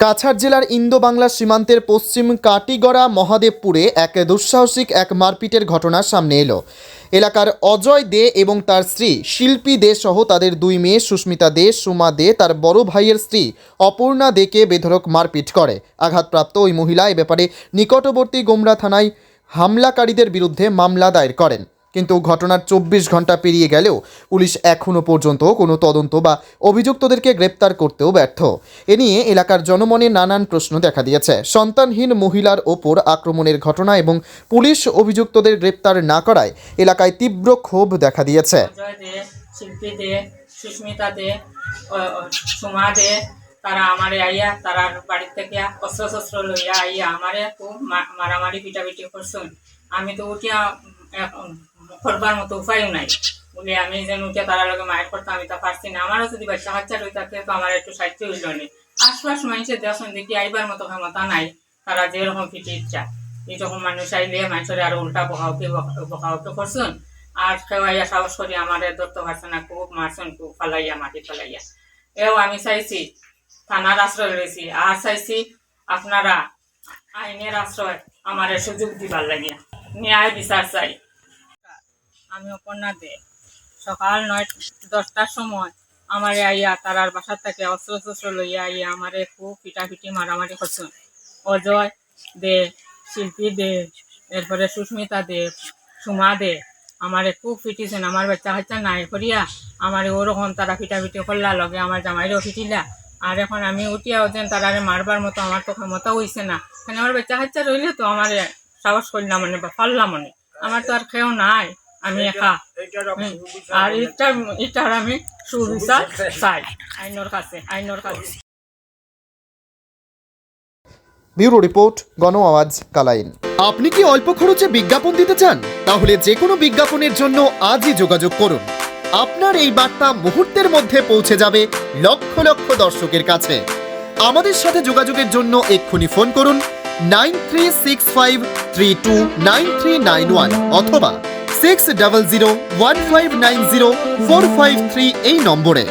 কাছাড় জেলার ইন্দো বাংলা সীমান্তের পশ্চিম কাটিগড়া মহাদেবপুরে এক দুঃসাহসিক এক মারপিটের ঘটনা সামনে এলো। এলাকার অজয় দে এবং তার স্ত্রী শিল্পী দে সহ তাদের দুই মেয়ে সুস্মিতা দে, সুমা দে, তার বড় ভাইয়ের স্ত্রী অপর্ণা দেকে বেধড়ক মারপিট করে। আঘাতপ্রাপ্ত ওই মহিলা এ ব্যাপারে নিকটবর্তী গোমরা থানায় হামলাকারীদের বিরুদ্ধে মামলা দায়ের করেন। কিন্তু ঘটনার চব্বিশ ঘণ্টা পেরিয়ে গেলেও পুলিশ এখনও পর্যন্ত কোনো তদন্ত বা অভিযুক্তদেরকে গ্রেপ্তার করতেও ব্যর্থ। এ নিয়ে এলাকার জনমনে নানান প্রশ্ন দেখা দিয়েছে। সন্তানহীন মহিলার ওপর আক্রমণের ঘটনা এবং পুলিশ অভিযুক্তদের গ্রেপ্তার না করায় এলাকায় তীব্র ক্ষোভ দেখা দিয়েছে। তারা আইয়া তারার বাড়ি থেকে অস্ত্র শস্ত্র লইয়া আইয়া খুব মারামারি পিটাপিটি আমি তো উঠিয়া করবার মতো উপায়ও নাই। বলে, আমি যেন উঠিয়া তারা লগে মায়ের করতাম আমি তা পারছি না। আমারও যদি বাচ্চা কাচ্চা লই থাকে, তো আমার একটু সাহিত্য হইল নি। আশপাশ মানুষের দেখুন দেখি, আইবার মতো ক্ষমতা নাই। তারা যেরকম পিটি ইচ্ছা। এইরকম মানুষ আইলে মানুষের আরও উল্টা বকাওকে বকাওকে করছেন। আর খেওয়াইয়া সাহস করি আমার ধরতে পারছে না খুব মারছেন, খুব ফালাইয়া, মাটি ফালাইয়া। এও আমি চাইছি, থানার আশ্রয় রয়েছি আর চাইছি, আপনারা আইনের আশ্রয় আমার সুযোগ দিবার লাগিয়া। ন্যায় বিচার চাই। আমি অপর্ণা দে সকাল নয়, দশটার সময় আমারে আইয়া তারার বাসার থেকে অস্ত্র শস্ত্র লইয়া আইয়া আমারে খুব পিটাপিটি, মারামারি করছেন অজয় দে, শিল্পী দে, এরপরে সুস্মিতা দে, সুমা দে, আমারে খুব পিটিছেন, আমার বাচ্চা কাচ্চা নাই করিয়া আমার ওরকম তারা পিটাপিটি করলা লগে আমার জামাইরও পিটিলা। আর এখন আমি উঠিয়া ওজন তারারে মারবার মতো আমার তো ক্ষমতা হইছে না। এখানে আমার বাচ্চা কাচ্চা রইলে তো আমার সাহস করলাম মানে বা পারলাম মানে। আমার তো আর কেউ নাই। আমি একা। আর এটা এটার আমি সুবিচার চাই। আইনের কাছে আইনের কাছে। ব্যুরো রিপোর্ট গণ আওয়াজ কালাইন। আপনি কি অল্প খরচে বিজ্ঞাপন দিতে চান? তাহলে যে কোনো বিজ্ঞাপনের জন্য আজই যোগাযোগ করুন। আপনার এই বার্তা মুহূর্তের মধ্যে পৌঁছে যাবে লক্ষ লক্ষ দর্শকের কাছে। আমাদের সাথে যোগাযোগের জন্য এক্ষুনি ফোন করুন nine three six five three two nine three nine one অথবা six double zero one five nine zero four five three এই নম্বরে।